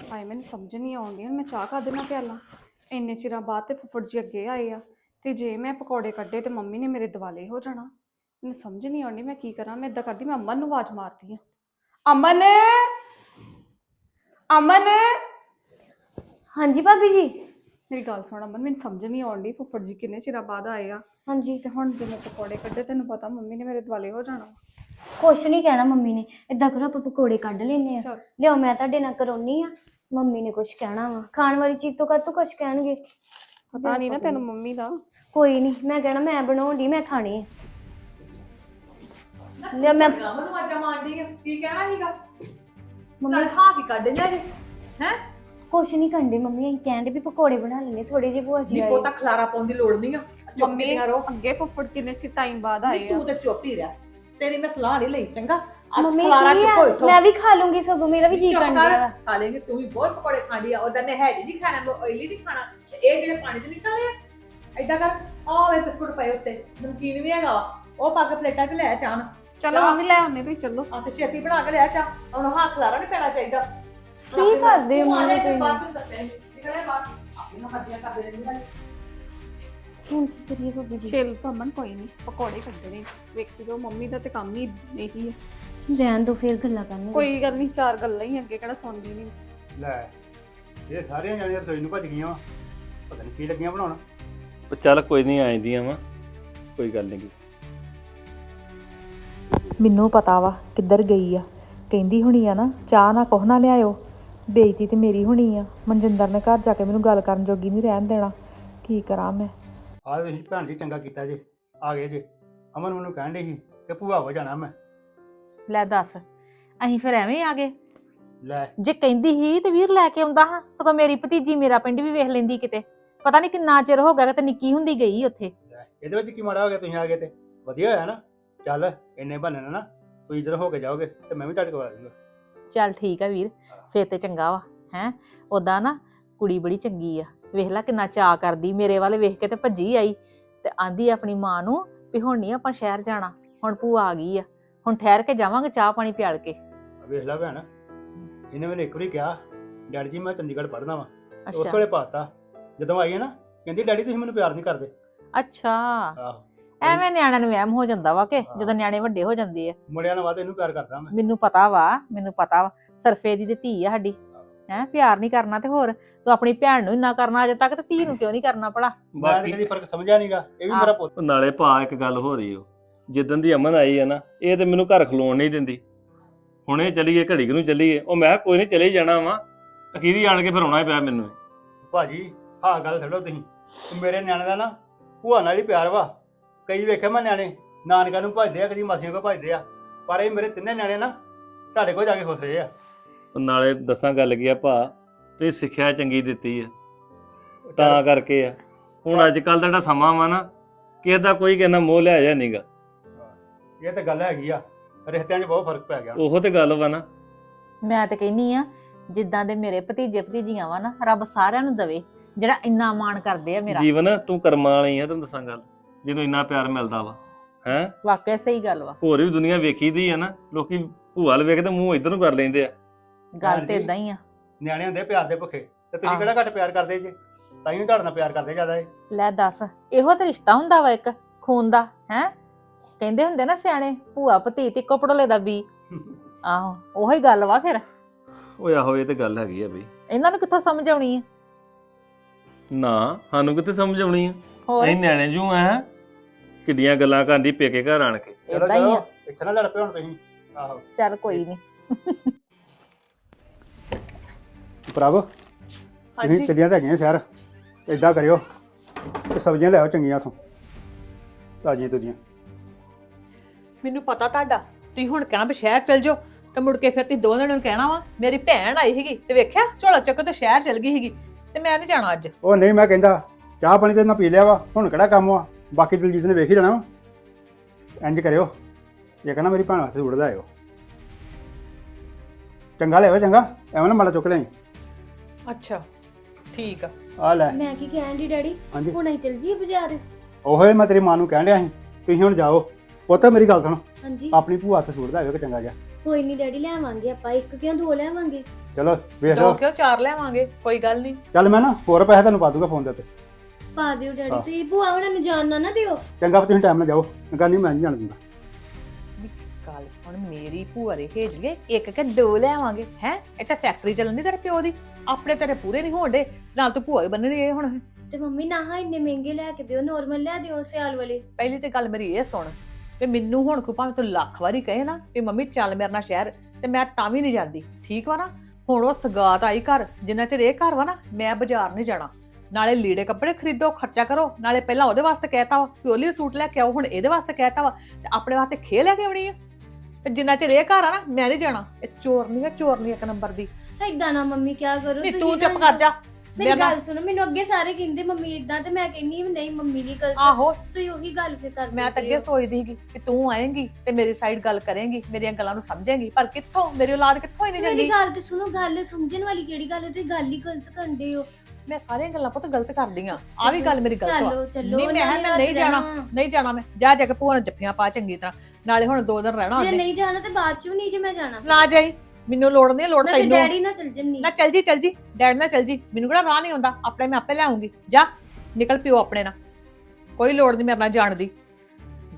ਹਾਏ ਮੈਨੂੰ ਸਮਝ ਨਹੀਂ ਆਉਂਦੀ ਮੈਂ ਚਾਹ ਕਾ ਦੇਣਾ ਪਿਆਲਾ ਇੰਨੇ ਚਿਰਾਂ ਬਾਅਦ ਤੇ ਫੁੱਫੜ ਜੀ ਅੱਗੇ ਆਏ ਆ ਤੇ ਜੇ ਮੈਂ ਪਕੌੜੇ ਕੱਢੇ ਤੇ ਮੰਮੀ ਨੇ ਮੇਰੇ ਦਿਵਾਲੇ ਹੋ ਜਾਣਾ। ਮੈਨੂੰ ਸਮਝ ਨਹੀਂ ਆਉਂਦੀ ਮੈਂ ਕੀ ਕਰਾਂ ਮੈਂ ਇਦਾਂ ਕਰਦੀ ਮੈਂ ਅਮਨ ਨੂੰ ਆਵਾਜ਼ ਮਾਰਦੀ ਆ ਅਮਨ! ਅਮਨ! ਹਾਂਜੀ ਭਾਬੀ ਜੀ। ਮੇਰੀ ਗੱਲ ਸੁਣ ਅਮਨ ਮੈਨੂੰ ਸਮਝ ਨਹੀਂ ਆਉਂਦੀ ਫੁੱਫੜ ਜੀ ਕਿੰਨੇ ਚਿਰਾਂ ਬਾਅਦ ਆਏ ਆ। ਹਾਂਜੀ। ਤੇ ਹੁਣ ਜੇ ਮੈਂ ਪਕੌੜੇ ਕੱਢੇ ਤੈਨੂੰ ਪਤਾ ਮੰਮੀ ਨੇ ਮੇਰੇ ਦਿਵਾਲੇ ਹੋ ਜਾਣਾ। ਕੁਛ ਨਹੀਂ ਕਹਿਣਾ ਮੰਮੀ ਨੇ। ਏਦਾਂ ਕਰੋ ਆਪਾਂ ਪਕੌੜੇ ਕੱਢ ਲੈਨੇ ਆ ਚਲ। ਲਿਓ ਮੈਂ ਤੁਹਾਡੇ ਨਾਲ ਕਰਾਉਣੀ ਆ। ਮੰਮੀ ਨੇ ਕੁਛ ਕਹਿਣਾ ਵਾ। ਖਾਣ ਵਾਲੀ ਚੀਜ਼ ਤੋਂ ਕਾਹਤੋਂ ਕੁਛ ਕਹਿਣਗੇ। ਪਤਾ ਨਹੀਂ ਨਾ ਤੈਨੂੰ ਮੰਮੀ ਦਾ। ਕੋਈ ਨਹੀਂ ਮੈਂ ਕਹਿਣਾ ਮੈਂ ਬਣਾਉਂਦੀ ਮੈਂ ਖਾਣੀ ਆ। ਲਿਓ ਮੈਂ ਵਾਜਾ ਮਾਰਦੀ ਆ। ਕੀ ਕਹਿਣਾ ਸੀਗਾ? ਮੰਮੀ ਹਾਂ ਕੀ ਕੱਢ ਜਾ ਜੇ। ਹੈ? ਕੁਛ ਨਹੀਂ ਕੰਡੇ ਮੰਮੀ ਅਸੀਂ ਕਹਿੰਦੇ ਵੀ ਪਕੌੜੇ ਬਣਾ ਲੈਨੇ ਥੋੜੇ ਜਿਹੇ ਭੂਆ ਜੀ ਨੀ ਆਏ। ਪੋਤਾ ਖਲਾਰਾ ਪਾਉਣ ਦੀ ਲੋੜ ਨਹੀਂ ਆ। ਚੁੱਪ ਮੰਮੀ ਕੇ ਯਾਰੋ ਅੱਗੇ ਫੁੱਫੜ ਕਿੰਨੇ ਚਿਰ ਟਾਈਮ ਬਾਅਦ ਆਏ ਆ। ਤੂੰ ਤੇ ਚੁੱਪ ਹੀ ਰਹਿ। ਤੇਰੀ ਮੈਂ ਸਲਾਹ ਨਹੀਂ ਲਈ ਚੰਗਾ? ਅੱਜ ਮੰਮੀ ਖਲਾਰਾ ਕੀ ਚੁੱਕੋ ਆ ਇਥੋਂ। ਮੈਂ ਵੀ ਖਾ ਲੂੰਗੀ ਸਗੋਂ ਮੇਰਾ ਵੀ ਜੀ ਕਰਨ ਡਿਆ ਵਾ। ਖਾ ਲੇਂਗੇ ਤੂੰ ਵੀ ਬਹੁਤ ਪਕੌੜੇ ਖਾਂਦੀ ਆ ਉਹਦਾ ਨੇ ਹੈਗੀ ਨਹੀਂ ਖਾਣਾ ਮੈਂ ਆਇਲੀ ਨਹੀਂ ਖਾਣਾ ਤੇ ਇਹ ਜਿਹੜੇ ਪਾਣੀ ਚ ਨਿਕਲਦੇ ਆ ਏਦਾਂ ਕਰ ਆਹ ਵੇ ਬਿਸਕੁਟ ਪਏ ਉੱਤੇ ਨਮਕੀਨ ਵੀ ਹੈਗਾ ਵਾ ਉਹ ਪਾ ਕੇ ਪਲੇਟਾਂ 'ਚ ਲੈ ਚਾਣ ਚਲੋ ਮੰਮੀ ਲੈ ਆਉਣੇ ਤੁਸੀਂ ਚੱਲੋ। ਆ ਤੇ ਛੇਤੀ ਬਣਾ ਕੇ ਲਿਆ ਚਾ ਹੁਣ ਹਾਂ ਖਲਾਰਾ ਨਹੀਂ ਪੈਣਾ ਚਾਹੀਦਾ। ਕੀ ਕਰਦੇ ਹੋ ਮੰਮੀ ਲੈ ਤੁਸੀਂ? ਬਾਅਦ ਵਿੱਚ ਦੱਸੇ ਨਿਕਲੇ ਬਾਹਰ। ਆਪਣੀ ਹੱਦੀਆਂ ਕਰਦੇ ਰਹਿੰਦੇ ਹੁਣ ਕੀ ਕਰੀਏ ਭਾਬੀ ਜੀ ਛਿਲ। ਤਾਂ ਅਮਨ ਕੋਈ ਨਹੀਂ ਪਕੌੜੇ ਕੱਢਣੇ ਵੇਖੀ ਜੋ ਮੰਮੀ ਦਾ ਤੇ ਕੰਮ ਹੀ ਇਹੀ ਹੈ ਰਹਿਣ ਦੋ ਫੇਰ ਗੱਲਾਂ ਕਰਨੀ ਕੋਈ ਗੱਲ ਨਹੀਂ ਚਾਰ ਗੱਲਾਂ ਹੀ ਅੱਗੇ ਕਿਹੜਾ ਸੁਣਦੀ ਨਹੀਂ ਲੈ ਇਹ ਸਾਰੀਆਂ ਜਾਣੀਆਂ ਰਸੋਈ ਨੂੰ ਭੱਜ ਗਈਆਂ ਵਾ। ਪਤਾ ਨਹੀਂ ਕੀ ਲੱਗੀਆਂ ਬਣਾਉਣ। ਉਹ ਚੱਲ ਕੋਈ ਨਹੀਂ ਆਈਆਂ ਵਾ। ਕੋਈ ਗੱਲ ਨਹੀਂ ਮੈਨੂੰ ਪਤਾ ਵਾ ਕਿੱਧਰ ਗਈ ਆ। ਕਹਿੰਦੀ ਹੁਣੀ ਆ ਨਾ ਚਾਹ ਨਾ ਕੁਛ ਨਾ ਲਿਆਇਓ। ਬੇਇੱਜ਼ਤੀ ਤੇ ਮੇਰੀ ਹੋਣੀ ਆ। ਮਨਜਿੰਦਰ ਨੇ ਘਰ ਜਾ ਕੇ ਮੈਨੂੰ ਗੱਲ ਕਰਨ ਜੋਗੀ ਨਹੀਂ ਰਹਿਣ ਦੇਣਾ। ਕੀ ਕਰਾਂ ਮੈਂ? ਆਹ ਤੁਸੀਂ ਭੈਣ ਜੀ ਚੰਗਾ ਕੀਤਾ ਜੇ ਆ ਗਏ ਜੇ। ਅਮਨ ਮੈਨੂੰ ਕਹਿਣ ਡਈ ਸੀ ਕਿ ਭੂਆ ਹੋ ਜਾਣਾ ਮੈਂ। ਲੈ ਦੱਸ ਅਸੀਂ ਫਿਰ ਐਵੇਂ ਆ ਗਏ। ਲੈ। ਜੇ ਕਹਿੰਦੀ ਹੀ ਤੇ ਵੀਰ ਲੈ ਕੇ ਆਉਂਦਾ ਹਾਂ ਸਗੋਂ ਮੇਰੀ ਭਤੀਜੀ ਮੇਰਾ ਪਿੰਡ ਵੀ ਵੇਖ ਲੈਂਦੀ ਕਿਤੇ। ਪਤਾ ਨਹੀਂ ਕਿੰਨਾ ਚਿਰ ਹੋ ਗਿਆ ਤੇ ਨਿੱਕੀ ਹੁੰਦੀ ਗਈ ਉੱਥੇ। ਲੈ ਇਹਦੇ ਵਿੱਚ ਕੀ ਮਾੜਾ ਹੋ ਗਿਆ ਤੁਸੀਂ ਆ ਗਏ ਤੇ। ਵਧੀਆ ਹੋਇਆ ਨਾ। ਚੱਲ ਇੰਨੇ ਬਹਾਨੇ ਨਾਲ ਨਾ ਤੁਸੀਂ ਜਦੋਂ ਹੋ ਕੇ ਜਾਓਗੇ ਤੇ ਮੈਂ ਵੀ ਤੁਹਾਡੇ ਕੋਲ ਆ ਜਾਊਂਗਾ। ਚੱਲ ਠੀਕ ਆ ਵੀਰ ਫੇਰ ਤੇ ਚੰਗਾ ਵਾ ਹੈ। ਉਦਾਂ ਨਾ ਕੁੜੀ ਬੜੀ ਚੰਗੀ ਆ। ਵੇਖ ਲੈ ਕਿੰਨਾ ਚਾਅ ਕਰਦੀ ਮੇਰੇ ਵੱਲ ਵੇਖ ਕੇ ਤੇ ਭੱਜੀ ਆਈ ਤੇ ਆਂਦੀ ਆਪਣੀ ਮਾਂ ਨੂੰ ਵੀ ਹੁਣ ਨਹੀਂ ਆਪਾਂ ਸ਼ਹਿਰ ਜਾਣਾ ਹੁਣ ਭੂਆ ਆ ਗਈ ਆ ਹੁਣ ਠਹਿਰ ਕੇ ਜਾਵਾਂਗੇ ਚਾਹ ਪਾਣੀ ਪਿਆਲ ਕੇ। ਵੇਖ ਲੈ ਭੈਣ ਇਹਨੇ ਮੈਨੂੰ ਇੱਕ ਵਾਰੀ ਕਿਹਾ ਡੈਡੀ ਜੀ ਮੈਂ ਚੰਡੀਗੜ੍ਹ ਪੜ੍ਹਨਾ ਵਾ ਉਸ ਵੇਲੇ ਪਾਤਾ ਜਦੋਂ ਆਈ ਹੈ ਨਾ ਕਹਿੰਦੀ ਡੈਡੀ ਤੁਸੀਂ ਮੈਨੂੰ ਪਿਆਰ ਨਹੀਂ ਕਰਦੇ। ਅੱਛਾ। ਆਹੋ। ਐਵੇਂ ਨਿਆਣਿਆਂ ਨੂੰ ਵਹਿਮ ਹੋ ਜਾਂਦਾ ਵਾ ਕਿ। ਜਦੋਂ ਨਿਆਣੇ ਵੱਡੇ ਹੋ ਜਾਂਦੇ ਆ। ਮੁੰਡਿਆਂ ਨਾਲ ਵੱਧ ਇਹਨੂੰ ਪਿਆਰ ਕਰਦਾ ਮੈਂ। ਮੈਨੂੰ ਪਤਾ ਵਾ ਮੈਨੂੰ ਪਤਾ ਵਾ ਸਰਫੇ ਦੀ ਤੇ ਧੀ ਆ ਸਾਡੀ ਹੈ। ਪਿਆਰ ਨਹੀਂ ਕਰਨਾ ਤੇ ਹੋਰ। ਤੂੰ ਆਪਣੀ ਭੈਣ ਨੂੰ ਇੰਨਾ ਕਰਨਾ ਅਜੇ ਤੱਕ ਤੇ ਧੀ ਨੂੰ ਕਿਉਂ ਨਹੀਂ ਕਰਨਾ ਭਲਾ? ਮੈਂ ਤਾਂ ਬਾਕੀ ਕਦੀ ਫ਼ਰਕ ਸਮਝਿਆ ਨਹੀਂਗਾ ਇਹ ਵੀ। ਮੇਰਾ ਪੁੱਤ। ਉਹ ਨਾਲੇ ਭਾ ਇੱਕ ਗੱਲ ਹੋ ਰਹੀ ਓ। ਜਿੱਦਣ ਦੀ ਅਮਨ ਆਈ ਹੈ ਨਾ ਇਹ ਤੇ ਮੈਨੂੰ ਘਰ ਖਲੋਣ ਨਹੀਂ ਦਿੰਦੀ। ਹੁਣੇ ਚਲੀਏ ਘੜੀ ਕੁ ਨੂੰ ਚੱਲੀਏ। ਉਹ ਮੈਂ ਕਿਹਾ ਕੋਈ ਨਹੀਂ ਚਲੇ ਹੀ ਜਾਣਾ ਵਾ। ਅਖੀਰੀ ਆਣ ਕੇ ਫਿਰ ਆਉਣਾ ਹੀ ਪਿਆ ਮੈਨੂੰ। ਭਾਜੀ ਹਾਂ ਗੱਲ ਛੱਡੋ ਤੁਸੀਂ। ਮੇਰੇ ਨਿਆਣੇ ਦਾ ਨਾ ਭੂਆ ਨਾਲ ਹੀ ਪਿਆਰ ਵਾ। ਕਈ ਵੇਖੇ ਮੈਂ ਨਿਆਣੇ ਨਾਨਕਾ ਨੂੰ ਭਜਦੇ ਆ ਕਦੀ ਮਾਸੀਆਂ ਕੋ ਭਜਦੇ ਆ। ਪਰ ਇਹ ਮੇਰੇ ਤਿੰਨੇ ਨਿਆਣੇ ਨਾ ਤੁਹਾਡੇ ਕੋਲ ਜਾ ਕੇ ਖੁਸ਼ ਰਹੇ ਆ। ਉਹ ਨਾਲੇ ਦੱਸਾਂ ਗੱਲ ਕੀ ਆ ਭਾ। ਤੁਸੀਂ ਸਿੱਖਿਆ ਚੰਗੀ ਦਿੱਤੀ ਆ। ਤਾਂ ਕਰਕੇ ਆ। ਹੁਣ ਅੱਜ ਕੱਲ ਦਾ ਜਿਹੜਾ ਸਮਾਂ ਵਾ ਨਾ ਕਿਸੇ ਦਾ ਕੋਈ ਕਹਿੰਦਾ ਮੋਹ ਲਿਆ ਜਾ ਨਹੀਂਗਾ ਇਹ ਤਾਂ ਗੱਲ ਹੈਗੀ ਆ। ਰਿਸ਼ਤਿਆਂ 'ਚ ਬਹੁਤ ਫ਼ਰਕ ਪੈ ਗਿਆ। ਉਹੋ ਤੇ ਗੱਲ ਵਾ ਨਾ। ਮੈਂ ਤੇ ਕਹਿੰਨੀ ਆ ਜਿੱਦਾਂ ਦੇ ਮੇਰੇ ਭਤੀਜੇ ਭਤੀਜੀਆਂ ਵਾ ਨਾ ਰੱਬ ਸਾਰਿਆਂ ਨੂੰ ਦਵੇ ਜਿਹੜਾ ਇੰਨਾ ਮਾਣ ਕਰਦੇ ਆ ਮੇਰਾ। ਜੀਵਨ ਤੂੰ ਕਰਮਾਂ ਵਾਲੀ ਆ ਤੈਨੂੰ ਦੱਸਾਂ ਗੱਲ। ਜਿਹਨੂੰ ਇੰਨਾ ਪਿਆਰ ਮਿਲਦਾ ਵਾ। ਹੈ? ਵਾਕਿਆ ਸਹੀ ਗੱਲ ਵਾ। ਹੋਰ ਵੀ ਦੁਨੀਆ ਵੇਖੀ ਦੀ ਆ ਨਾ ਲੋਕੀ ਭੂਆ ਵੱਲ ਵੇਖਦੇ ਮੂੰਹ ਇਧਰ ਨੂੰ ਕਰ ਲੈਂਦੇ ਆ। ਗੱਲ ਤੇ ਹਾਂਜੀ। ਇਦਾਂ ਹੀ ਆ। ਨਿਆਣੇ ਹੁੰਦੇ ਪਿਆਰ ਦੇ ਭੁੱਖੇ ਤੇ ਤੁਸੀਂ। ਕਿਹੜਾ ਘੱਟ ਪਿਆਰ ਕਰਦੇ ਜੇ? ਤਾਂ ਹੀ ਤੁਹਾਡੇ ਨਾਲ ਪਿਆਰ ਕਰਦੇ ਜ਼ਿਆਦਾ ਏ ਲੈ ਦੱਸ ਇਹੋ ਤਾਂ ਰਿਸ਼ਤਾ ਹੁੰਦਾ ਵਾ ਇੱਕ ਖੂਨ ਦਾ ਹੈ? ਕਹਿੰਦੇ ਹੁੰਦੇ ਨਾ ਸਿਆਣੇ ਭੂਆ ਭਤੀਤ ਇੱਕੋ ਪੜੋਲੇ ਦਾ ਬੀ। ਆਹੋ ਉਹੀ ਗੱਲ ਵਾ ਫਿਰ। ਓਏ ਆਹੋ ਇਹ ਤੇ ਗੱਲ ਹੈਗੀ ਆ ਬਈ। ਇਹਨਾਂ ਨੂੰ ਕਿੱਥੋਂ ਸਮਝ ਆਉਣੀ ਆ? ਨਾ ਸਾਨੂੰ ਕਿੱਥੇ ਸਮਝ ਆਉਣੀ ਆ? ਹੋਰ? ਨਿਆਣੇ ਜੂ ਆ ਕਿੱਡੀਆਂ ਗੱਲਾਂ ਕਰਦੀ ਪੇਕੇ ਘਰ ਆਣ ਕੇ। ਚਲੋ ਇਦਾਂ ਹੀ ਚਲੋ ਆ ਇੱਥੇ ਨਾ ਲੜ ਪਿਓ ਹੁਣ ਤੁਸੀਂ। ਆਹੋ। ਚੱਲ ਕੋਈ ਨਹੀਂ। ਪ੍ਰਭ ਤੁਸੀਂ ਚੱਲੀਆਂ ਤਾਂ ਹੈਗੀਆਂ ਸ਼ਹਿਰ। ਇਦਾਂ ਕਰਿਓ ਤੇ ਸਬਜ਼ੀਆਂ ਲਿਆਓ ਚੰਗੀਆਂ ਉਥੋਂ ਤਾਜ਼ੀਆਂ ਤੁਜ਼ੀਆਂ। ਮੈਨੂੰ ਪਤਾ ਤੁਹਾਡਾ ਤੁਸੀਂ ਹੁਣ ਕਹਿਣਾ ਵੀ ਸ਼ਹਿਰ ਚਲ ਜਾਓ ਤੇ ਮੁੜ ਕੇ ਫਿਰ ਤੁਸੀਂ ਦੋਵਾਂ ਨੂੰ ਕਹਿਣਾ ਵਾ ਮੇਰੀ ਭੈਣ ਆਈ ਸੀਗੀ ਤੇ ਵੇਖਿਆ ਝੋਲਾ ਚੱਕ ਤੇ ਸ਼ਹਿਰ ਚਲ ਗਈ ਸੀਗੀ ਤੇ ਮੈਂ ਨਹੀਂ ਜਾਣਾ ਅੱਜ। ਉਹ ਨਹੀਂ ਮੈਂ ਕਹਿੰਦਾ ਚਾਹ ਪਾਣੀ ਤੇ ਨਾ ਪੀ ਲਿਆ ਵਾ ਹੁਣ ਕਿਹੜਾ ਕੰਮ ਵਾ? ਬਾਕੀ ਦਲਜੀਤ ਨੇ ਵੇਖ ਹੀ ਲੈਣਾ ਵਾ। ਇੰਜ ਕਰਿਓ ਇਹ ਕਹਿੰਦਾ ਮੇਰੀ ਭੈਣ ਵਾਸਤੇ ਸੂਟ ਦਾ ਆਇਓ। ਚੰਗਾ ਲਿਆਓ ਚੰਗਾ ਐਵੇਂ ਨਾ ਮਾੜਾ ਚੁੱਕ ਲਿਆਈ ਅੱਛਾ ਠੀਕ ਆ। ਆ ਲੈ। ਮੈਂ ਕੀ ਕਹਿਣ ਦੀ ਡੈਡੀ? ਹਾਂਜੀ। ਹੁਣ ਅਸੀਂ ਚੱਲ ਜੀਏ ਬਾਜ਼ਾਰ। ਉਹੇ ਮੈਂ ਤੇਰੀ ਮਾਂ ਨੂੰ ਕਹਿਣ ਡਿਆ ਸੀ ਤੁਸੀਂ ਹੁਣ ਜਾਓ। ਪੁੱਤ ਮੇਰੀ ਗੱਲ ਸੁਣ। ਹਾਂਜੀ। ਆਪਣੀ ਭੂਆ ਤੇ ਸੂਟ ਦਾ ਆਇਓ ਕਿ ਚੰਗਾ ਜਿਹਾ। ਕੋਈ ਨਹੀਂ ਡੈਡੀ ਲੈਵਾਂਗੇ ਆਪਾਂ। ਇੱਕ ਕਿਉਂ ਦੋ ਲੈਵਾਂਗੇ ਚਲੋ ਵੇਖ ਦੋ ਲਓ। ਕਿਉਂ ਚਾਰ ਲੈਵਾਂਗੇ ਕੋਈ ਗੱਲ ਨਹੀਂ ਚੱਲ ਮੈਂ ਨਾ ਹੋਰ ਪੈਸੇ ਤੁਹਾਨੂੰ ਪਾ ਦੂੰਗਾ ਫੋਨ ਦੇ ਉੱਤੇ। ਪਾ ਦਿਓ ਡੈਡੀ ਹਾਂ। ਤੇ ਭੂਆ ਹੁਣਾਂ ਨੂੰ ਜਾਣ ਨਾ ਨਾ ਦਿਓ। ਚੰਗਾ ਫਿਰ ਤੁਸੀਂ ਟਾਈਮ ਨਾਲ ਜਾਓ। ਚੰਗਾ ਨਹੀਂ ਮੈਂ ਨਹੀਂ ਜਾਣ ਦਿੰਦਾ। ਗੱਲ ਸੁਣ ਮੇਰੀ ਭੂਆ ਦੇ ਭੇਜ ਗਏ ਇੱਕ ਕਿ ਦੋ ਲੈਵਾਂਗੇ ਹੈ? ਇਹ ਤਾਂ ਫੈਕਟਰੀ ਚੱਲਣੀ ਤੇਰੇ ਪਿਓ ਦੀ। ਆਪਣੇ ਤੇਰੇ ਪੂਰੇ ਨਹੀਂ ਹੋਣਦੇ ਨਾਲ ਤੂੰ ਭੂਆ ਹੀ ਬੰਨਣੀ ਇਹ ਹੁਣ। ਤੇ ਮੰਮੀ ਨਾ ਹਾਂ ਇੰਨੇ ਮਹਿੰਗੇ ਲੈ ਕੇ ਦਿਓ ਨਾਰਮਲ ਲੈ ਦਿਓ ਸਿਆਲ ਵਾਲੇ। ਪਹਿਲੀ ਤੇ ਗੱਲ ਮੇਰੀ ਇਹ ਸੁਣ ਵੀ ਮੈਨੂੰ ਹੁਣ ਕੋ ਭਾਵੇਂ ਤੂੰ ਲੱਖ ਵਾਰੀ ਕਹੇ ਨਾ ਵੀ ਮੰਮੀ ਚੱਲ ਮੇਰੇ ਨਾਲ ਸ਼ਹਿਰ ਤੇ ਮੈਂ ਤਾਂ ਵੀ ਨਹੀਂ ਜਾਂਦੀ ਠੀਕ ਵਾ ਨਾ? ਹੁਣ ਉਹ ਸਗਾਤ ਆਈ ਘਰ ਜਿੰਨਾ ਚਿਰ ਇਹ ਘਰ ਵਾ ਨਾ ਮੈਂ ਬਾਜ਼ਾਰ ਨਹੀਂ ਜਾਣਾ। ਨਾਲੇ ਲੀੜੇ ਕੱਪੜੇ ਖਰੀਦੋ ਖਰਚਾ ਕਰੋ ਨਾਲੇ ਪਹਿਲਾਂ ਉਹਦੇ ਵਾਸਤੇ ਕਹਿਤਾ ਵਾ ਕਿ ਉਹਲੀ ਸੂਟ ਲੈ ਕੇ ਆਓ ਹੁਣ ਇਹਦੇ ਵਾਸਤੇ ਕਹਿਤਾ ਵਾ ਤੇ ਆਪਣੇ ਵਾਸਤੇ ਖੇ ਲੈ ਕੇ ਆਉਣੀ ਆ। ਤੇ ਜਿੰਨਾ ਚਿਰ ਇਹ ਘਰ ਆ ਨਾ ਮੈਂ ਨਹੀਂ ਜਾਣਾ ਇਹ ਚੋਰਨੀ ਆ ਚੋਰਨੀ ਇੱਕ ਨੰਬਰ ਦੀ। ਏਦਾਂ ਨਾ ਮੰਮੀ ਕਿਆ ਕਰੋ? ਨਹੀਂ ਤੂੰ ਚੁੱਪ ਕਰ ਜਾ। ਮੇਰੀ ਗੱਲ ਸੁਣੋ ਮੈਨੂੰ ਅੱਗੇ ਸਾਰੇ ਕਹਿੰਦੇ ਮੰਮੀ ਇਦਾਂ ਤੇ ਮੈਂ ਕਹਿੰਨੀ ਵੀ ਨਹੀਂ ਮੰਮੀ ਨਹੀਂ ਗਲਤ। ਆਹੋ। ਤੁਸੀਂ ਉਹੀ ਗੱਲ ਫਿਰ ਕਰ ਮੈਂ ਤਾਂ ਅੱਗੇ ਸੋਚਦੀ ਸੀਗੀ ਕਿ ਤੂੰ ਆਏਂਗੀ ਤੇ ਮੇਰੀ ਸਾਈਡ ਗੱਲ ਕਰੇਂਗੀ ਮੇਰੀਆਂ ਗੱਲਾਂ ਨੂੰ ਸਮਝੇਂਗੀ ਪਰ ਕਿੱਥੋਂ? ਮੇਰੀ ਔਲਾਦ ਕਿੱਥੋਂ ਹੀ ਨਹੀਂ ਮੇਰੀ ਜਾਂਦੀ ਗੱਲ ਤੇ ਸੁਣੋ ਗੱਲ ਸਮਝਣ ਵਾਲੀ ਕਿਹੜੀ ਗੱਲ ਹੈ? ਤੁਸੀਂ ਗੱਲ ਹੀ ਗਲਤ ਕਰਦੇ ਹੋ। ਮੈਂ ਸਾਰੀਆਂ ਗੱਲਾਂ ਪੁੱਤ ਗਲਤ ਕਰਦੀ ਆ ਆ ਵੀ ਗੱਲ ਮੇਰੀ ਗਲਤ ਵਾ ਚਲੋ ਚਲੋ ਨਹੀਂ, ਮੈਂ ਉਹਨਾਂ ਮੈਂ ਨਹੀਂ ਜਾਣਾ। ਨਹੀਂ ਜਾਣਾ ਮੈਂ। ਜਾ ਜਾ ਕੇ ਭੂਆ ਨੂੰ ਜੱਫੀਆਂ ਪਾ ਚੰਗੀ ਤਰ੍ਹਾਂ। ਨਾਲੇ ਹੁਣ ਦੋ ਦਿਨ ਰਹਿਣਾ ਜੇ ਉਹਨੇ ਨਹੀਂ ਜਾਣਾ ਤੇ ਬਾਅਦ ਚ ਨਹੀਂ ਜੇ ਮੈਂ ਜਾਣਾ। ਨਾ ਜਾਈ। ਮੈਨੂੰ ਲੋੜ ਨਹੀਂ ਲੋੜ ਮੈਂ ਫਿਰ ਤੈਨੂੰ। ਡੈਡੀ ਨਾਲ ਚੱਲ ਜੰਨੀ। ਨਾ ਚੱਲ ਜੀ ਚੱਲ ਜੀ। ਡੈਡ ਨਾਲ ਚੱਲ ਜੀ। ਮੈਨੂੰ ਕਿਹੜਾ ਰਾਹ ਨਹੀਂ ਆਉਂਦਾ। ਆਪਣੇ ਮੈਂ ਆਪੇ ਲੈ ਆਉਂਗੀ। ਜਾ ਨਿਕਲ ਪਿਓ ਆਪਣੇ ਨਾਲ। ਕੋਈ ਲੋੜ ਨਹੀਂ ਮੇਰੇ ਨਾਲ ਜਾਣ ਦੀ।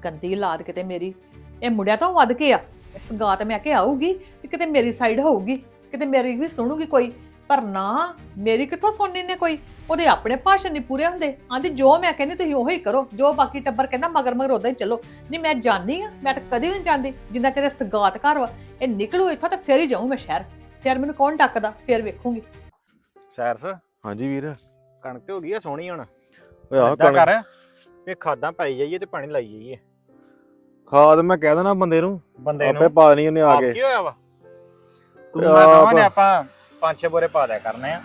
ਗੰਦੀ ਲਾਦ ਕਿਤੇ ਮੇਰੀ। ਇਹ ਮੁੰਡਿਆ ਤੋਂ ਵੱਧ ਕੇ ਆ। ਇਸ ਗਾਤ ਮੈਂ ਕਿ ਆਊਗੀ ਤੇ ਕਿਤੇ ਮੇਰੀ ਸਾਈਡ ਹੋਊਗੀ। ਕਿਤੇ ਮੇਰੀ ਵੀ ਸੁਣੂਗੀ ਕੋਈ। ਪਰ ਨਾ ਮੇਰੀ ਕਿੱਥੋਂ ਸੁਣਨੀ ਨੇ ਕੋਈ? ਉਹਦੇ ਆਪਣੇ ਭਾਸ਼ਣ ਨਹੀਂ ਪੂਰੇ ਹੁੰਦੇ। ਆਂਦੀ ਜੋ ਮੈਂ ਕਹਿੰਦੀ ਤੁਸੀਂ ਉਹੀ ਕਰੋ। ਜੋ ਬਾਕੀ ਟੱਬਰ ਕਹਿੰਦਾ ਮਗਰ ਮਗਰ ਉਦਾਂ ਹੀ ਚੱਲੋ। ਨਹੀਂ ਮੈਂ ਜਾਣੀ ਆ ਮੈਂ ਤਾਂ ਕਦੇ ਨਹੀਂ ਜਾਂਦੀ। ਜਿੰਨਾ ਚਿਰ ਇਹ ਸਗਾਤ ਘਰ ਵਾ ਇਹ ਨਿਕਲੂ ਇੱਥੋਂ ਤਾਂ ਫੇਰ ਹੀ ਜਾਊਂ ਮੈਂ ਸ਼ਹਿਰ। ਫਿਰ ਮੈਨੂੰ ਕੌਣ ਡੱਕਦਾ? ਫਿਰ ਵੇਖੂੰਗੀ। ਸੈਰਸ ਹਾਂਜੀ ਵੀਰ। ਕਣਕ ਤੇ ਹੋ ਗਈ ਆ ਸੋਹਣੀ ਹੁਣ। ਓਏ ਆਹ ਏਦਾਂ ਕਣਕ। ਇਹ ਖਾਦਾਂ ਪਾਈ ਜਾਈਏ ਤੇ ਪਾਣੀ ਲਾਈ ਜਾਈਏ। ਖਾਦ ਮੈਂ ਕਹਿ ਦੇਣਾ ਬੰਦੇ ਨੂੰ। ਬੰਦੇ ਆਪੇ ਨੂੰ? ਪਾ ਦੇਣੀ ਉਹਨੇ ਆ ਆਪ ਕੇ। ਕੀ ਹੋਇਆ ਵਾ? ਤੂੰ ਮੈਂ ਆਪ- ਕਹਾਂ ਨੇ ਆਪਾਂ ਪੰਜ ਛੇ ਬੋਰੇ ਪਾ ਦਿਆ ਕਰਨੇ ਆ।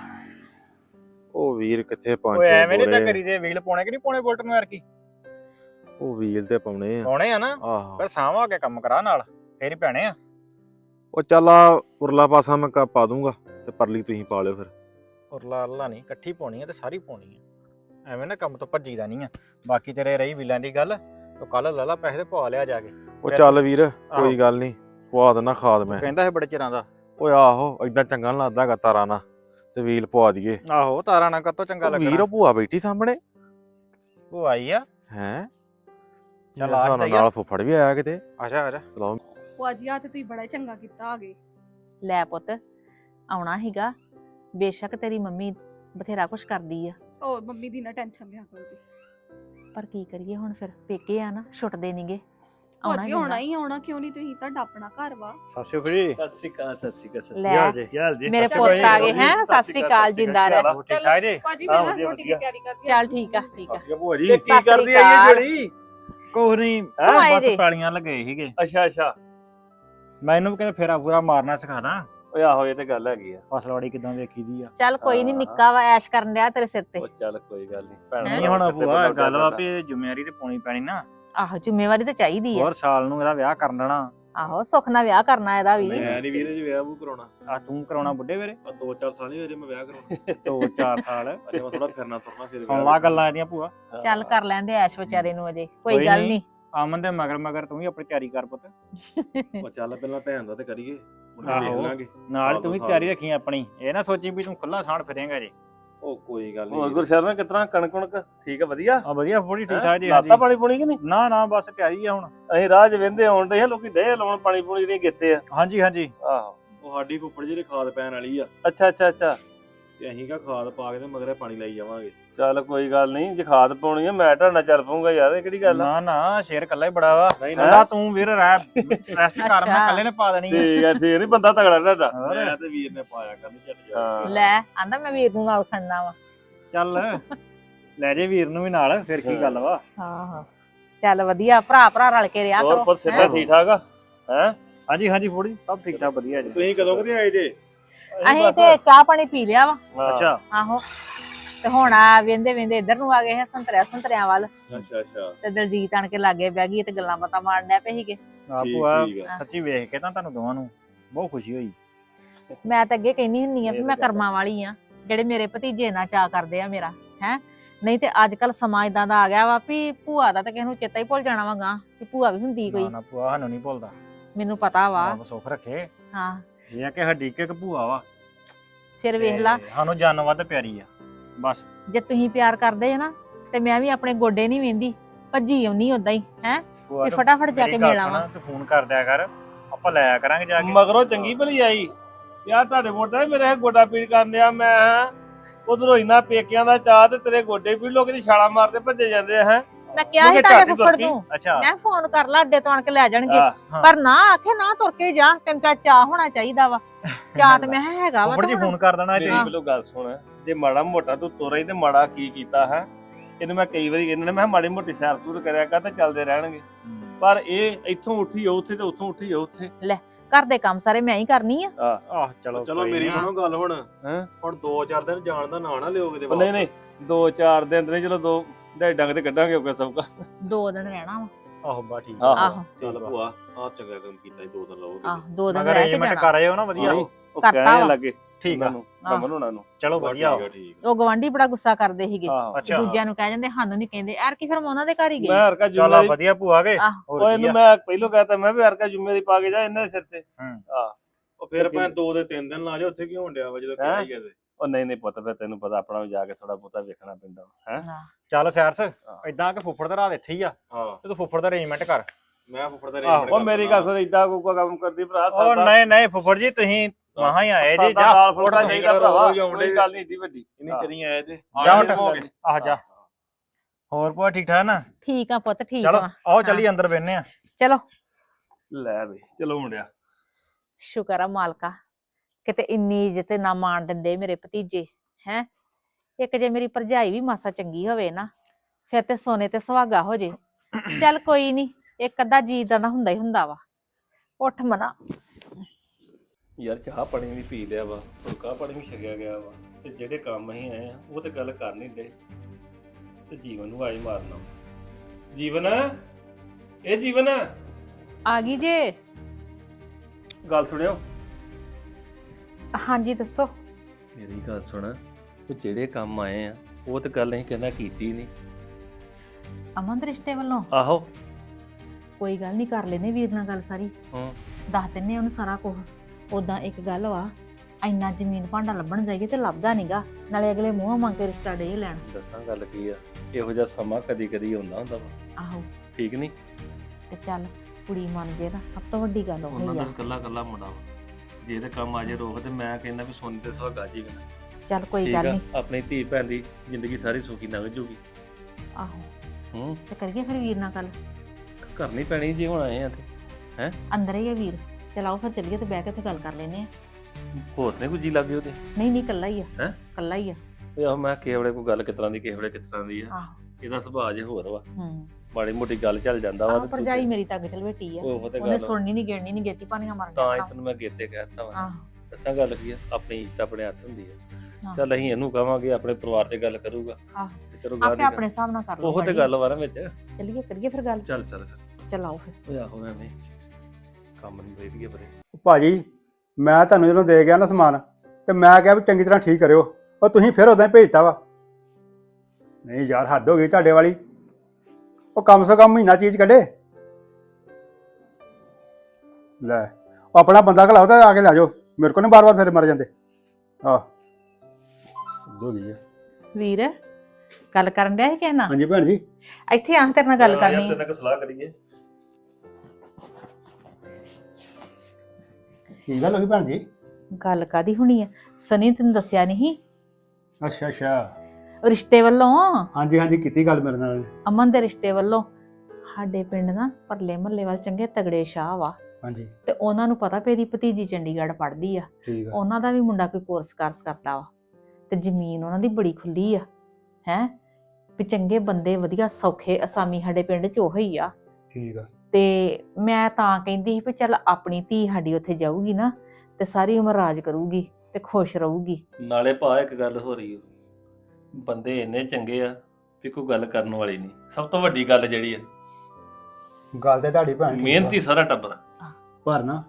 ਉਹ ਵੀਰ ਕਿੱਥੇ ਪੰਜ ਓਏ ਛੇ ਐਵੇਂ ਨਹੀਂ ਤਾਂ ਬੋਰੇ। ਕਰੀਦੇ ਵੀਲ ਪਾਉਣੇ ਕਿ ਨਹੀਂ ਪਾਉਣੇ ਬੁਲਟ ਨੂੰ ਯਾਰ ਕੀ ਉਹ ਵੀਲ ਤੇ ਪਾਉਣੇ ਆ। ਪਾਉਣੇ ਆ ਨਾ? ਆਹੋ। ਫਿਰ ਸਾਂਭਾ ਕੇ ਕੰਮ ਕਰਾ ਨਾਲ ਫੇਰ ਹੀ ਪੈਣੇ ਆ। ਉਹ ਚੱਲ ਆ ਉਰਲਾ ਪਾਸਾ ਮੈਂ ਕ- ਪਾ ਦੂੰਗਾ ਤੇ ਪਰਲੀ ਤੁਸੀਂ ਪਾ ਲਿਓ ਫਿਰ। ਉਰਲਾ ਅੱਲਾ ਨਹੀਂ ਇਕੱਠੀ ਪਾਉਣੀ ਆ ਤੇ ਸਾਰੀ ਪਾਉਣੀ ਆ। ਐਵੇਂ ਨਾ ਕੰਮ ਤੋਂ ਭੱਜੀ ਦਾ ਨਹੀਂ ਆ। ਬਾਕੀ ਤੇਰੇ ਰਹੀ ਵੀਲਾਂ ਦੀ ਗੱਲ ਉਹ ਕੱਲ ਲਾਲਾ ਪੈਸੇ ਤੇ ਪਵਾ ਲਿਆ ਜਾ ਕੇ। ਉਹ ਚੱਲ ਵੀਰ। ਕੋਈ ਗੱਲ ਨਹੀਂ ਪਵਾ ਦੇਣਾ ਖਾਦ ਮੈਂ। ਕਹਿੰਦਾ ਸੀ ਬੜੇ ਚਿਰਾਂ ਦਾ ਓਏ ਆਹੋ ਏਦਾਂ ਚੰਗਾ ਨੀ ਲੱਗਦਾ ਗਾ ਤਾਰਾਂ ਨਾਲ ਤੇ ਵੀਲ ਪਵਾ ਦਈਏ। ਆਹੋ ਤਾਰਾ ਨਾ ਕਤੋਂ ਚੰਗਾ ਉਹ ਵੀਰ ਲੱਗਣਾ? ਉਹ ਭੂਆ ਬੈਠੀ ਸਾਹਮਣੇ। ਉਹ ਆਈ ਆ? ਹੈ? ਚੱਲ ਆ ਜਾਈਏ। ਨਾਲ ਫੁੱਫੜ ਵੀ ਆਇਆ ਕਿਤੇ। ਆਜਾ ਆਜਾ। ਚਲੋ। ਭੂਆ ਜੀ ਆ ਤੇ ਤੁਸੀਂ ਬੜਾ ਹੀ ਚੰਗਾ ਕੀਤਾ ਆ ਗਏ ਲੈ ਪੁੱਤ ਆਉਣਾ ਹੀਗਾ ਬੇਸ਼ੱਕ ਤੇਰੀ ਮੰਮੀ ਬਥੇਰਾ ਕੁਛ ਕਰਦੀ ਆ। ਉਹ ਮੰਮੀ ਦੀ ਨਾ ਟੈਨਸ਼ਨ ਲਿਆ ਕਰੋ ਪਰ ਕੀ ਕਰੀਏ ਹੁਣ ਫਿਰ? ਪੇਕੇ ਆ ਨਾ ਛੁੱਟਦੇ ਨਹੀਂਗੇ ਭੂਆ ਆਉਣਾ ਜੀ ਹੀ ਆਉਣਾ। ਹੀ ਕਿਉਂ ਨਹੀਂ ਤੁਸੀਂ ਤੁਹਾਡਾ ਆਪਣਾ ਘਰ ਵਾ? ਸਤਿ ਸ਼੍ਰੀ ਅਕਾਲ ਸਤਿ ਸ਼੍ਰੀ ਅਕਾਲ ਸਤਿ ਸ਼੍ਰੀ ਅਕਾਲ ਲੈ, ਹਾਲ ਜੀ ਹਾਲ ਜੀ। ਮੇਰੇ ਪੁੱਤ ਆ ਗਏ ਜੀ, ਹੈਂ, ਸਤਿ ਸ਼੍ਰੀ ਅਕਾਲ, ਜਿੰਦਾ ਰਹਿ। ਹੋ ਠੀਕ ਠਾਕ ਜੀ? ਭਾਜੀ ਹਾਂ, ਮੈਂ ਵਧੀਆ, ਰੋਟੀ ਦੀ ਵਧੀਆ। ਤਿਆਰੀ ਕਰਕੇ ਚੱਲ ਠੀਕ ਆ ਠੀਕ ਆ। ਸਤਿ ਭੂਆ ਇਹ ਜੀ ਕੀ ਕਰਦੀ ਆਈ ਅਕਾਲ। ਜਿਹੜੀ? ਕੁਛ ਨਹੀਂ ਬਸ ਜੀ? ਪੈਲੀਆਂ ਲੱਗੇ ਸੀਗੇ। ਅੱਛਾ ਅੱਛਾ। ਮੈਨੂੰ ਵੀ ਕਹਿੰਦੇ ਫੇਰਾ ਪੂਰਾ ਮਾਰਨਾ ਸਿਖਾ ਦਾਂ। ਓਏ ਆਹੋ ਇਹ ਤੇ ਗੱਲ ਹੈਗੀ ਆ। ਫਸਲਵਾੜੀ ਕਿਦਾਂ ਵੇਖੀ ਦੀ ਆ। ਚੱਲ ਕੋਈ ਨਹੀਂ ਹਾਂ। ਨਿੱਕਾ ਵਾ ਐਸ਼ ਕਰਨ ਡਿਆ ਤੇਰੇ ਸਿਰ ਤੇ। ਉਹ ਚੱਲ ਕੋਈ ਗੱਲ ਨਹੀਂ ਭੈਣ ਹੈਂ? ਨਹੀਂ ਹੁਣ ਭੂਆ ਗੱਲ ਵਾ। ਵੀ ਜ਼ਿੰਮੇਵਾਰੀ ਤੇ ਪਾਉਣੀ ਪੈਣੀ ਨਾ। ਆਹੋ ਜ਼ਿੰਮੇਵਾਰੀ ਤਾਂ ਚਾਹੀਦੀ ਆ। ਹੋਰ ਸਾਲ ਨੂੰ ਇਹਦਾ ਵਿਆਹ ਕਰ ਲੈਣਾ ਆਹੋ ਸੁੱਖ ਨਾਲ ਵਿਆਹ ਕਰਨਾ ਇਹਦਾ ਵੀ। ਮੈਂ ਨਹੀਂ ਵੀਰੇ ਜੀ ਵਿਆਹ ਵੂ ਕਰਾਉਣਾ। ਆ ਤੂੰ ਕਰਾਉਣਾ ਬੁੱਢੇ ਵੇਰੇ? ਆ ਦੋ ਚਾਰ ਸਾਲ ਹੀ ਹੋਏ ਜੇ ਮੈਂ ਵਿਆਹ ਕਰਾਉਣਾ। ਦੋ ਚਾਰ ਸਾਲ। ਅਜੇ ਮੈਂ ਥੋੜਾ ਫਿਰਨਾ ਤੁਰਨਾ ਫਿਰ ਸੁਣ ਲਾ ਗੱਲਾਂ ਇਹਦੀਆਂ ਭੂਆ। ਚੱਲ ਕਰ ਲੈਂਦੇ ਐਸ਼ ਵਿਚਾਰੇ ਨੂੰ ਅਜੇ ਕੋਈ ਕੋਈ ਗੱਲ ਨਹੀਂ। ਨਹੀਂ। ਆਮਨ ਦੇ ਮਗਰ ਮਗਰ ਤੂੰ ਵੀ ਆਪਣੀ ਤਿਆਰੀ ਕਰ ਪੁੱਤ। ਉਹ ਚੱਲ ਪਹਿਲਾਂ ਭੈਣ ਦਾ ਤੇ ਕਰੀਏ ਮੁੜ ਕੇ ਆਹੋ। ਦੇਖ ਲਾਂਗੇ। ਨਾਲ ਸਾਲ ਤੂੰ ਵੀ ਦੋ ਤਿਆਰੀ। ਰੱਖੀ ਆਪਣੀ। ਇਹ ਨਾ ਸੋਚੀ ਵੀ ਤੂੰ ਖੁੱਲਾ ਸਾਣ ਫਿਰੇਂਗਾ ਜੀ। ਉਹ ਕੋਈ ਗੱਲ ਹੋਰ ਨਹੀਂ ਗੁਰਸ਼ਰਨ ਕਿਤਨਾ ਕਣਕ ਕਣਕ ਠੀਕ ਆ ਵਧੀਆ? ਆ ਵਧੀਆ ਫੋੜੀ ਠੀਕ ਹੈਂ? ਠਾਕ ਜੀ ਲਾਤਾ ਹਾਂਜੀ। ਪਾਣੀ ਪੂਣੀ ਕਿ ਨਹੀਂ? ਨਾ ਨਾ ਬਸ ਤਿਆਰੀ ਆ ਹੁਣ। ਅਸੀਂ ਰਾਹ 'ਚ ਵਹਿੰਦੇ ਆਉਣ ਦੇ ਲੋਕੀ ਡੇ ਲਾਉਣ ਪਾਣੀ ਪੂਣੀ ਗਿੱਤੇ ਆ। ਹਾਂਜੀ ਹਾਂਜੀ। ਆਹੋ। ਉਹ ਸਾਡੀ ਫੁੱਫੜ ਜੀ ਦੇ ਖਾਦ ਪੈਣ ਵਾਲੀ ਆ। ਅੱਛਾ ਅੱਛਾ ਅੱਛਾ। ਤੇ ਅਸੀਂ ਕਾ ਖਾਦ ਪਾ ਕੇ ਤੇ ਮਗਰੇ ਪਾਣੀ ਲਾਈ ਜਾਵਾਂਗੇ। ਚੱਲ ਕੋਈ ਗੱਲ ਨਹੀਂ ਜੇ ਖਾਦ ਪਾਉਣੀ ਆ ਮੈਂ ਢਾਣਾ ਚੱਲ ਪਊਂਗਾ ਯਾਰ ਇਹ ਕਿਹੜੀ ਗੱਲ ਆ? ਨਾ ਨਾ ਸ਼ੇਰ ਕੱਲਾ ਹੀ ਬੜਾ ਵਾ। ਨਹੀਂ ਕੱਲਾ ਤੂੰ ਵੀਰ ਰੈਸਟ ਕਰ ਮੈਂ ਅੱਛਾ। ਕੱਲੇ ਨੇ ਪਾ ਦੇਣੀ ਆ। ਠੀਕ ਆ ਠੀਕ ਨਹੀਂ ਬੰਦਾ ਤਗੜਾ ਢਾਡਾ ਹੋਰ? ਮੈਂ ਤੇ ਵੀਰ ਨੇ ਪਾਇਆ ਕਰਨੀ ਝੱਟ ਜਾ ਹਾਂ। ਲੈ ਆਂਦਾ ਮੈਂ ਵੀਰ ਨੂੰ ਨਾਲ ਖੜਨਾ ਵਾ। ਚੱਲ ਲੈ ਜੇ ਵੀਰ ਨੂੰ ਵੀ ਨਾਲ ਫਿਰ ਕੀ ਗੱਲ ਵਾ? ਹਾਂ ਹਾਂ। ਚੱਲ ਵਧੀਆ ਭਰਾ ਭਰਾ ਰਲ ਕੇ ਰਿਹਾ ਹੋਰ ਕਰੋ ਪੁੱਤ ਸਿੱਧਾ ਹੈਂ? ਠੀਕ ਠਾਕ ਆ? ਹੈ? ਹਾਂਜੀ ਹਾਂਜੀ ਫੋੜੀ ਸਭ ਠੀਕ ਠਾਕ ਵਧੀਆ ਜੀ। ਤੁਸੀਂ ਕਦੋਂ ਕਦੇ ਆਏ ਜੇ? ਅਸੀਂ ਤੇ ਚਾਹ ਪਾਣੀ ਪੀ ਲਿਆ ਵਾ। ਅੱਛਾ। ਆਹੋ। ਤੇ ਹੁਣ ਆ ਵੇਂਦੇ ਵੇਂਦੇ ਇੱਧਰ ਨੂੰ ਆ ਗਏ ਹਾਂ ਸੰਤਰਿਆ ਸੰਤਰਿਆਂ ਵੱਲ। ਅੱਛਾ ਅੱਛਾ। ਤੇ ਦਲਜੀਤ ਆਣ ਕੇ ਲਾਗੇ ਬਹਿ ਗਈ ਤੇ ਗੱਲਾਂ ਬਾਤਾਂ ਮਾਰਨ ਡੈ ਪਏ ਸੀਗੇ। ਆ ਠੀਕ ਭੂਆ ਠੀਕ ਆ। ਸੱਚੀ ਵੇਖ ਕੇ ਤਾਂ ਤੁਹਾਨੂੰ ਦੋਵਾਂ ਨੂੰ ਬਹੁਤ ਖੁਸ਼ੀ ਹੋਈ। ਮੈਂ ਤਾਂ ਅੱਗੇ ਕਹਿੰਦੀ ਹੁੰਨੀ ਆ ਵੀ ਮੈਂ। ਕਰਮਾਂ ਵਾਲੀ ਆ ਜਿਹੜੇ ਮੇਰੇ ਭਤੀਜੇ ਨਾਲ ਚਾਹ ਕਰਦੇ ਆ ਮੇਰਾ ਹੈ? ਨਹੀਂ ਤੇ ਅੱਜ ਕੱਲ ਸਮਾਂ ਇਦਾਂ ਦਾ ਆ ਗਿਆ ਵਾ ਵੀ ਭੂਆ ਦਾ ਤਾਂ ਕਿਸੇ ਨੂੰ ਚੇਤਾ ਹੀ ਭੁੱਲ ਜਾਣਾ ਵਾਗਾ ਕਿ ਭੂਆ ਵੀ ਹੁੰਦੀ ਨਾ ਕੋਈ। ਨਾ ਭੂਆ ਸਾਨੂੰ ਨਹੀਂ ਭੁੱਲਦਾ। ਮੈਨੂੰ ਪਤਾ ਵਾ। ਸੁੱਖ ਰੱਖੇ। ਹਾਂ। ਇਹ ਆ ਕਿ ਸਾਡੀ ਇੱਕ ਇੱਕ ਭੂਆ ਵਾ। ਫਿਰ ਵੇਖ ਲਾ। ਤੇ ਸਾਨੂੰ ਜਾਨੋਂ ਵੱਧ ਪਿਆਰੀ ਆ ਬਸ। ਜੇ ਤੁਸੀਂ ਪਿਆਰ ਕਰਦੇ ਆ ਨਾ ਤੇ ਮੈਂ ਵੀ ਆਪਣੇ ਗੋਡੇ ਨਹੀਂ ਵੇਂਦੀ ਭੱਜੀ ਆਉਣੀ ਉਦਾਂ ਹੀ ਹੈ? ਭੂਆ ਤੂੰ ਫਟਾਫਟ ਜਾ ਮੇਰੀ ਕੇ ਗੱਲ ਮਿਲ ਸੁਣ, ਆਵਾਂ। ਤੂੰ ਫੋਨ ਕਰ ਦਿਆ ਕਰ ਆਪਾਂ ਲਾਇਆ ਕਰਾਂਗੇ ਜਾ ਕੇ। ਮਗਰੋਂ ਚੰਗੀ ਭਲੀ ਆਈ। ਯਾਰ ਤੁਹਾਡੇ ਮੋਢੇ ਤੇ ਮੇਰੇ ਗੋਡਾ ਪੀੜ ਕਰਨ ਡਿਆ ਮੈਂ ਉਧਰੋਂ ਇੰਨਾ ਪੇਕਿਆਂ ਦਾ ਚਾਹ ਤੇ ਤੇਰੇ ਗੋਡੇ ਪੀੜ ਲੋਕ ਦੀ ਛਾਲਾ ਮਾਰਦੇ ਭੱਜੇ ਜਾਂਦੇ ਹੈ? ਮੈਂ ਕਿਹਾ ਸੀ ਤੁਹਾਡੇ ਫੁੱਫੜ ਨੂੰ। ਅੱਛਾ। ਮੈਂ ਫੋਨ ਕਰ ਲਾ ਅੱਡੇ ਤੋਂ ਆਣ ਕੇ ਲੈ ਜਾਣਗੇ। ਪਰ ਨਾ ਆਖੇ ਨਾ ਤੁਰ ਕੇ ਜਾ। ਤੈਨੂੰ ਤਾਂ ਚਾਹ ਹੋਣਾ ਚਾਹੀਦਾ ਵਾ। ਚਾਹ ਤੇ ਮੈਂ ਹੈਗਾ ਵਾ ਫੁੱਫੜ ਤੇ ਫੋਨ ਕਰ ਦੇਣਾ ਮੇਰੀ ਤੇ ਪਹਿਲੋਂ ਗੱਲ ਸੁਣ। ਜੇ ਮਾੜਾ ਮੋਟਾ ਤੂੰ ਤੁਰੇ ਤੇ ਮਾੜਾ ਕੀ ਕੀਤਾ ਹੈ? ਇਹਨੂੰ ਮੈਂ ਕਈ ਵਾਰੀ ਇਹਨਾਂ ਨੇ ਮੈਂ ਮਾੜੀ ਮੋਟੀ ਸੈਰ ਸੂਰ ਕਰਿਆ ਕਰ ਤੇ ਚੱਲਦੇ ਰਹਿਣਗੇ। ਪਰ ਇਹ ਇੱਥੋਂ ਉੱਠੀ ਆ ਉੱਥੇ ਤੇ ਉੱਥੋਂ ਉੱਠੀ ਆ ਉੱਥੇ। ਘਰ ਦੇ ਕੰਮ ਸਾਰੇ ਮੈਂ ਹੀ ਕਰਨੀ ਆ। ਆਹ ਚਲੋ ਚਲੋ ਮੇਰੀ। ਸੁਣੋ ਗੱਲ ਹੁਣ। ਹੈਂ? ਹੁਣ 2-4 ਦਿਨ ਜਾਣ ਦਾ ਨਾਂ ਨਾ ਲਿਓ ਕਿਤੇ ਉਹ ਨਹੀਂ ਨਹੀਂ। ਦੋ ਚਾਰ ਦਿਨ ਤੇ ਨਹੀਂ ਚਲੋ ਦੋ ਢਾਈ ਡੰਗ ਤੇ ਕੱਢਾਂਗੇ ਉਹ ਸਭ ਕਾ ਦੋ ਦਿਨ ਰਹਿਣਾ ਵਾ। ਆਹੋ ਬਾ ਠੀਕ ਆਹੋ। ਆ। ਆਹੋ। ਚੱਲ ਭੂਆ ਆਹ ਚੰਗਾ ਕੰਮ ਕੀਤਾ ਜੀ ਦੋ ਦਿਨ ਰਹੋਗੇ ਆਹ ਦੋ ਦਿਨ ਮਗਰ ਰਹਿ ਕੇ ਅਰੇਂਜਮੈਂਟ ਜਾਣਾ। ਕਰ ਆਇਓ ਨਾ ਵਧੀਆ। ਆਹੋ। ਉਹ ਕਰਤਾ ਕਹਿਣ। ਲੱਗੇ ਠੀਕ ਆ। ਨੂੰ ਰਮਨ ਹੋਣਾ ਨੂੰ। ਚਲੋ ਵਧੀਆ। ਆ, ਠੀਕ ਆ। ਉਹ ਗਵਾਂਢੀ ਬੜਾ ਗੁੱਸਾ ਕਰਦੇ ਸੀਗੇ। ਆਹੋ। ਅੱਛਾ। ਦੂਜਿਆਂ ਨੂੰ ਕਹਿ ਜਾਂਦੇ ਸਾਨੂੰ ਨਹੀਂ ਕਹਿੰਦੇ। ਯਾਰ ਕੀ ਫਿਰ ਮੈਂ ਉਹਨਾਂ ਦੇ ਘਰ ਹੀ ਗਈ। ਮੈਂ ਹਰਕਾ ਚਲ ਜ਼ਿੰਮੇਵਾਰੀ ਵਧੀਆ ਭੂਆ ਕੇ। ਆਹ। ਹੋਰ ਉਹ ਕੀ ਇਹਨੂੰ ਆ? ਮੈਂ ਪਹਿਲੋਂ ਕਹਤਾ ਮੈਂ ਵੀ ਹਰਕਾ ਜ਼ਿੰਮੇਵਾਰੀ ਪਾ ਕੇ ਜਾ ਇਹਨਾਂ ਦੇ ਸਿਰ ਤੇ। ਹੂੰ। ਆਹ। ਉਹ ਫਿਰ ਭਾਵੇਂ ਦੋ ਦੇ ਤਿੰਨ ਦਿਨ ਲਾ ਜਾ ਉੱਥੇ ਕੀ ਹੋਣ ਡਿਆ ਵਾ ਜਦੋਂ ਹੈਂ? ਕਿਹਾ ਹੀ ਆ ਤੇ ਉਹ ਨਹੀਂ ਨਹੀਂ ਪੁੱਤ ਫਿਰ ਤੈਨੂੰ ਪਤਾ ਆਪਣਾ ਵੀ ਜਾ ਕੇ ਥੋੜਾ ਬਹੁਤਾ ਵੇਖਣਾ ਪੈਂਦਾ ਹੈ? ਚੱਲ ਸੈਰਸ ਇਦਾਂ ਕਿ ਫੁੱਫੜ ਦਾ ਰਾਤ ਇੱਥੇ ਹੀ ਆ ਹਾਂ। ਤੇ ਤੂੰ ਫੁੱਫੜ ਦਾ ਅਰੇਂਜਮੈਂਟ ਕਰ। ਮੈਂ ਫੁੱਫੜ ਦਾ arrangement ਉਹ ਮੇਰੀ ਗੱਲ। ਸੁਣ ਇਦਾਂ ਕੋਈ ਕੰਮ ਕਰਦੀ ਭਰਾ ਉਹ ਨਹੀਂ ਨਹੀਂ ਫੁੱਫੜ ਜੀ ਤੁਸੀਂ ਮਹਾ ਹੀ ਆਏ ਜੀ ਜਾ। ਦਾਲ ਤੂੰ। ਚਾਹੀਦਾ ਭਰਾਵਾ ਕੋਈ ਗੱਲ ਨਹੀਂ ਏਡੀ ਵੱਡੀ। ਇੰਨੀ ਹਾਂ। ਆਏ ਤੇ ਜਾ ਆ ਉੱਠ। ਆਹ ਜਾ। ਹੋਰ ਭੂਆ ਠੀਕ ਠਾਕ ਨਾ? ਠੀਕ ਆ ਪੁੱਤ ਠੀਕ ਚਲੋ ਆਓ ਚੱਲੀ ਅੰਦਰ ਬੈਠਨੇ ਆ। ਚਲੋ। ਲੈ ਬਈ ਚਲੋ ਮੁੰਡਿਆ। ਸ਼ੁਕਰ ਆ ਮਾਲਕਾ। ਕਿਤੇ ਇੰਨੀ ਇੱਜ਼ਤ ਨਾ ਮਾਣ ਦਿੰਦੇ ਮੇਰੇ ਭਤੀਜੇ ਹੈ? ਇੱਕ ਜੇ ਮੇਰੀ ਭਰਜਾਈ ਵੀ ਮਾਸਾ ਚੰਗੀ ਹੋਵੇ ਨਾ ਫਿਰ ਤੇ ਸੋਨੇ ਤੇ ਸੁਹਾਗਾ ਹੋ ਜੇ। ਚੱਲ ਕੋਈ ਨਹੀਂ ਇੱਕ ਅੱਧਾ ਜੀ ਦਾ ਨਾ ਹੁੰਦਾ ਹੀ ਹੁੰਦਾ ਵਾ। ਉੱਠ ਮਨਾ। ਯਾਰ ਚਾਹ ਪਾਣੀ ਵੀ ਪੀ ਲਿਆ ਵਾ ਫੁਲਕਾ ਪਾਣੀ ਵੀ ਛਕਿਆ ਗਿਆ ਵਾ ਤੇ ਜਿਹੜੇ ਕੰਮ ਅਸੀਂ ਆਏ ਆ ਉਹ ਤੇ ਗੱਲ ਕਰ ਨਹੀਂ ਦੇ। ਤੇ ਜੀਵਨ ਨੂੰ ਆਈ ਮਾਰਨਾ। ਜੀਵਨ ਇਹ ਜੀਵਨ। ਆ ਗਈ ਜੇ। ਗੱਲ ਸੁਣਿਓ। ਹਾਂਜੀ ਦੱਸੋ। ਮੇਰੀ ਗੱਲ ਸੁਣ ਉਹ ਜਿਹੜੇ ਕੰਮ ਆਏ ਆ ਉਹ ਤੇ ਗੱਲ ਅਸੀਂ ਕਹਿੰਦਾ ਕੀਤੀ ਨਹੀਂ ਅਮਨ ਦੇ ਰਿਸ਼ਤੇ ਵੱਲੋਂ? ਆਹੋ। ਕੋਈ ਗੱਲ ਨਹੀਂ ਕਰ ਲੈਨੇ ਵੀਰ ਨਾਲ ਗੱਲ ਸਾਰੀ। ਹਾਂ। ਦੱਸ ਦਿੰਨੇ ਉਹਨੂੰ ਸਾਰਾ ਕੁਝ ਉਦਾਂ ਇੱਕ ਗੱਲ ਵਾ ਇੰਨਾ ਜ਼ਮੀਨ ਭਾਂਡਾ ਲੱਭਣ ਜਾਈਏ ਤੇ ਲੱਭਦਾ ਨਹੀਂਗਾ ਨਾਲੇ ਅਗਲੇ ਮੂੰਹ ਮੰਗ ਕੇ ਰਿਸ਼ਤਾ ਡੇ ਲੈਣ। ਦੱਸਾਂ ਗੱਲ ਕੀ ਆ ਇਹੋ ਜਿਹਾ ਸਮਾਂ ਕਦੀ ਕਦੀ ਆਉਂਦਾ ਹੁੰਦਾ ਵਾ। ਆਹੋ। ਠੀਕ ਨਹੀਂ ਤੇ ਚੱਲ ਕੁੜੀ ਮੰਨ ਜੇ ਨਾ ਸਭ ਤੋਂ ਵੱਡੀ ਗੱਲ ਉਹ ਉਹਨਾਂ ਹੀ ਦਾ ਆ। ਕੱਲਾ ਕੱਲਾ ਮੁੰਡਾ ਵਾ। ਜੇ ਇਹਦੇ ਕੰਮ ਆ ਜੇ ਰੋਕ ਤੇ ਮੈਂ ਕਹਿੰਦਾ ਵੀ ਸੋਨੀ ਤੇ ਸੁਹਾਗਾ ਜੀ ਚੱਲ ਕੋਈ ਗੱਲ ਨਹੀਂ। ਆਪਣੀ ਧੀ ਭੈਣ ਦੀ ਜ਼ਿੰਦਗੀ ਸਾਰੀ ਸੁਖੀ ਲੰਘ ਜੂਗੀ। ਆਹੋ। ਹੂੰ। ਤੇ ਕਰੀਏ ਫਿਰ ਵੀਰ ਨਾਲ ਗੱਲ? ਕਰਨੀ ਪੈਣੀ ਜੇ ਹੁਣ ਆਏ ਆ ਤੇ ਅੰਦਰ ਹੀ ਆ ਵੀਰ। ਚਲਾਓ ਫਿਰ ਚੱਲੀਏ ਤੇ ਬਹਿ ਕੇ ਤੇ ਗੱਲ ਕਰ ਲੈਨੇ ਆ। ਹੋਰ ਨੇ ਕੋਈ ਜੀ ਲੱਗੇ ਉਹਦੇ? ਨਹੀਂ ਨਹੀਂ ਕੱਲਾ ਹੀ ਆ। ਹੈਂ? ਕੱਲਾ ਹੀ ਆ। ਆਹ ਮੈਂ ਕਿਹੜੇ ਕੋਈ ਗੱਲ ਕਿਤਰਾਂ ਦੀ ਕਿਹੜੇ ਕਿਤਰਾਂ ਦੀ ਆ। ਆਹੋ। ਇਹਦਾ ਸੁਭਾਅ ਜੇ ਹੋਰ ਵਾ। ਹੂੰ। ਮਾੜੀ ਮੋਟੀ ਗੱਲ ਚੱਲ ਜਾਂਦਾ ਵਾ ਆਹ ਤੇ ਤੂੰ ਭਰਜਾਈ ਮੇਰੀ ਤੱਕ ਚਲ ਬੈਠੀ ਆ। ਉਹ ਤੇ ਉਹਨੇ ਗੱਲ ਸੁਣਨੀ ਨਹੀਂ ਗਿਣਨੀ ਨਹੀਂ ਗੇਤੀ ਪਾਣੀਆਂ ਮਾਰਨ ਤਾਂ ਹੀ ਤੈਨੂੰ ਮੈਂ ਗੇਤੇ ਕਹਿਤਾ ਵਾ। ਆਹੋ। ਦੱਸਾਂ ਗੱਲ ਕੀ ਆ? ਆਪਣੀ ਇੱਜ਼ਤ ਆਪਣੇ ਹੱਥ ਹੁੰਦੀ ਆ। ਹਾਂ। ਚੱਲ ਅਸੀਂ ਇਹਨੂੰ ਕਵਾਂਗੇ ਆਪਣੇ ਪਰਿਵਾਰ 'ਚ ਗੱਲ ਕਰੂਗਾ। ਆਹ। ਤੇ ਚਲੋ ਗੱਲ ਆਪੇ ਆਪਣੇ ਹਿਸਾਬ ਨਾਲ ਕਰ ਲਓ ਉਹ ਤੇ ਗੱਲ ਵਾ ਨਾ ਵਿੱਚ। ਚੱਲੀਏ ਕਰੀਏ ਫਿਰ ਗੱਲ। ਚੱਲ ਚੱਲ। ਫਿਰ ਚਲਾਓ ਫਿਰ। ਓਏ ਆਹੋ ਐਵੇਂ ਕੰਮ ਨੂੰ ਵੇਖ ਗਏ ਬਰੇ ਭਾਜੀ ਮੈਂ ਤੁਹਾਨੂੰ ਜਦੋਂ ਦੇ ਗਿਆ ਨਾ ਸਮਾਨ ਤੇ ਮੈਂ ਕਿਹਾ ਵੀ ਚੰਗੀ ਤਰ੍ਹਾਂ ਠੀਕ ਕਰਿਓ ਉਹ ਤੁਸੀਂ ਫਿਰ ਉਦਾਂ ਹੀ ਭੇਜਤਾ ਵਾ। ਨਹੀਂ ਯਾਰ ਹੱਦ ਹੋ ਗਈ ਤੁਹਾਡੇ ਵਾਲੀ। ਉਹ ਕਮ ਸੇ ਕਮ ਮਹੀਨਾ ਚੀਜ਼ ਕੱਢੇ। ਲੈ ਉਹ ਆਪਣਾ ਬੰਦਾ ਘਲਾਓ ਤਾਂ ਆ ਕੇ ਲੈ ਜਾਓ। ਮੇਰੇ ਕੋਲ ਨਹੀਂ ਬਾਰ-ਬਾਰ ਫਿਰ ਮਰ ਜਾਂਦੇ। ਆਹ। ਹੱਦ ਹੋ ਗਈ ਆ। ਵੀਰ ਗੱਲ ਕਰਨ ਡਿਆ ਸੀ ਕਿਸੇ ਨਾਲ? ਹਾਂਜੀ ਭੈਣ ਜੀ। ਇੱਥੇ ਆਂ ਤੇਰੇ ਨਾਲ ਗੱਲ ਕਰਨੀ ਤੇਰੇ ਨਾਲ ਸਲਾਹ ਕਰੀਏ। ਕੀ ਗੱਲ ਹੋ ਗਈ ਭੈਣ ਜੀ? ਗੱਲ ਕਾਦੀ ਹੋਣੀ ਆ? ਸਨੀ ਤੈਨੂੰ ਦੱਸਿਆ ਨਹੀਂ ਅੱਛਾ ਅੱਛਾ। ਰਿਸ਼ਤੇ ਵੱਲੋਂ। ਹਾਂਜੀ ਹਾਂਜੀ ਕੀਤੀ ਗੱਲ ਮੇਰੇ ਨਾਲ। ਅਮਨ ਦੇ ਰਿਸ਼ਤੇ ਵੱਲੋਂ। ਸਾਡੇ ਪਿੰਡ ਨਾ ਪਰਲੇ ਮਹੱਲੇ ਵੱਲ ਚੰਗੇ ਤਗੜੇ ਸ਼ਾਹ ਵਾ। ਹਾਂਜੀ। ਤੇ ਉਹਨਾਂ ਨੂੰ ਪਤਾ ਪਈ ਦੀ ਭਤੀਜੀ ਚੰਡੀਗੜ੍ਹ ਪੜ੍ਹਦੀ ਆ। ਠੀਕ ਆ। ਉਹਨਾਂ ਦਾ ਵੀ ਮੁੰਡਾ ਕੋਈ ਕੋਰਸ ਕਾਰਸ ਕਰਦਾ ਵਾ। ਤੇ ਜ਼ਮੀਨ ਉਹਨਾਂ ਦੀ ਬੜੀ ਖੁੱਲੀ ਆ। ਹੈ? ਵੀ ਚੰਗੇ ਬੰਦੇ ਵਧੀਆ ਸੌਖੇ ਅਸਾਮੀ ਸਾਡੇ ਪਿੰਡ 'ਚ ਉਹੀ ਆ। ਠੀਕ ਆ। ਤੇ ਮੈਂ ਤਾਂ ਕਹਿੰਦੀ ਸੀ ਵੀ ਚੱਲ ਆਪਣੀ ਧੀ ਸਾਡੀ ਉੱਥੇ ਜਾਊਗੀ ਨਾ ਤੇ ਸਾਰੀ ਉਮਰ ਰਾਜ ਕਰੂਗੀ ਤੇ ਖੁਸ਼ ਰਹੂਗੀ। ਨਾਲੇ ਭਾ ਇੱਕ ਗੱਲ ਹੋ ਰਹੀ ਓ ਬੰਦੇ ਇੰਨੇ ਚੰਗੇ ਆ ਵੀ ਕੋਈ ਗੱਲ ਕਰਨ ਵਾਲੀ ਨਹੀਂ। ਸਭ ਤੋਂ ਵੱਡੀ ਗੱਲ ਜਿਹੜੀ ਆ ਗੱਲ ਤੇ ਤੁਹਾਡੀ ਭੈਣ ਠੀਕ ਆ। ਮਿਹਨਤੀ ਸਾਰਾ ਟੱਬਰ ਪਰ ਨਾ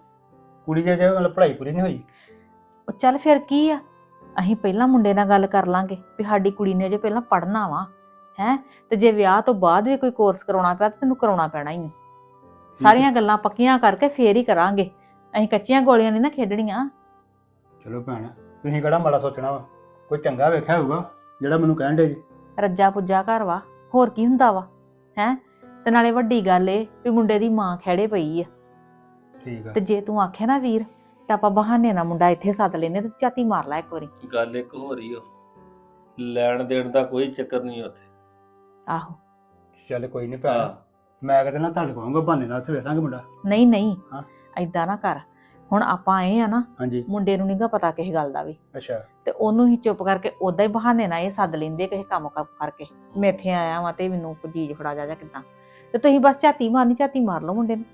ਕੁੜੀ ਜੇ ਜੇ ਮਤਲਬ ਪੜ੍ਹਾਈ ਪੂਰੀ ਨਹੀਂ ਹੋਈ। ਉਹ ਚੱਲ ਫਿਰ ਕੀ ਆ? ਅਸੀਂ ਪਹਿਲਾਂ ਮੁੰਡੇ ਨਾਲ ਗੱਲ ਕਰ ਲਾਂਗੇ ਵੀ ਸਾਡੀ ਕੁੜੀ ਨੇ ਅਜੇ ਪਹਿਲਾਂ ਪੜ੍ਹਨਾ ਵਾ ਹੈ ਤੇ ਜੇ ਵਿਆਹ ਤੋਂ ਬਾਅਦ ਵੀ ਕੋਈ ਕੋਰਸ ਕਰਾਉਣਾ ਪਿਆ ਤਾਂ ਤੈਨੂੰ ਕਰਾਉਣਾ ਪੈਣਾ ਹੀ ਆ। ਸਾਰੀਆਂ ਗੱਲਾਂ ਪੱਕੀਆਂ ਕਰਕੇ ਫੇਰ ਹੀ ਕਰਾਂਗੇ। ਅਸੀਂ ਕੱਚੀਆਂ ਗੋਲੀਆਂ ਨਹੀਂ ਨਾ ਖੇਡਣੀਆਂ। ਚਲੋ ਭੈਣ ਤੁਸੀਂ ਕਿਹੜਾ ਮਾੜਾ ਸੋਚਣਾ ਵਾ? ਕੋਈ ਚੰਗਾ ਵੇਖਿਆ ਹੋਊਗਾ? ਜਿਹੜਾ ਮੈਨੂੰ ਕਹਿਣ ਦੇ ਜੀ। ਰੱਜਾ ਪੁੱਜਾ ਘਰ ਵਾ ਹੋਰ ਕੀ ਹੁੰਦਾ ਵਾ ਹੈ? ਤੇ ਨਾਲੇ ਵੱਡੀ ਗੱਲ ਏ ਵੀ ਮੁੰਡੇ ਦੀ ਮਾਂ ਖੜੇ ਪਈ ਆ। ਠੀਕ ਆ। ਤੇ ਜੇ ਤੂੰ ਆਖਿਆ ਨਾ ਵੀਰ ਤਾਂ ਆਪਾਂ ਬਹਾਨੇ ਨਾਲ ਮੁੰਡਾ ਇੱਥੇ ਸੱਦ ਲੈਨੇ ਤੇ ਝਾਤੀ ਮਾਰ ਲੈ ਇੱਕ ਵਾਰੀ। ਗੱਲ ਇੱਕ ਹੋ ਰਹੀ ਓ। ਲੈਣ ਦੇਣ ਦਾ ਕੋਈ ਚੱਕਰ ਨਹੀਂ ਉੱਥੇ। ਆਹੋ। ਚੱਲ ਕੋਈ ਨਹੀਂ ਭੈਣ ਮੈਂ ਕਹਿੰਦਾ ਨਾ ਤੁਹਾਡੇ ਕੋਲ ਬਹਾਨੇ ਨਾਲ ਉੱਥੇ ਵੇਖਾਂਗੇ ਮੁੰਡਾ। ਨਹੀਂ ਨਹੀਂ। ਹਾਂ। ਐਦਾਂ ਨਾ ਕਰ ਹੁਣ ਆਪਾਂ ਆਏ ਆ ਨਾ ਹਾਂਜੀ। ਮੁੰਡੇ ਨੂੰ ਨਹੀਂਗਾ ਪਤਾ ਕਿਸੇ ਗੱਲ ਦਾ ਵੀ। ਅੱਛਾ। ਤੇ ਉਹਨੂੰ ਹੀ ਚੁੱਪ ਕਰਕੇ ਉਦਾਂ ਹੀ ਬਹਾਨੇ ਨਾਲ ਇਹ ਸੱਦ ਲੈਂਦੇ ਕਿਸੇ ਕੰਮ ਕਾਰ ਕਰਕੇ। ਮੈਂ ਇੱਥੇ ਆਇਆ ਵਾਂ ਤੇ ਮੈਨੂੰ ਕੋਈ ਚੀਜ਼ ਫੜਾ ਜਾ ਜਾਂ ਕਿਦਾਂ। ਤੇ ਤੁਸੀਂ ਬਸ ਝਾਤੀ ਮਾਰਨੀ ਝਾਤੀ ਮਾਰ ਲਓ ਮੁੰਡੇ ਨੂੰ।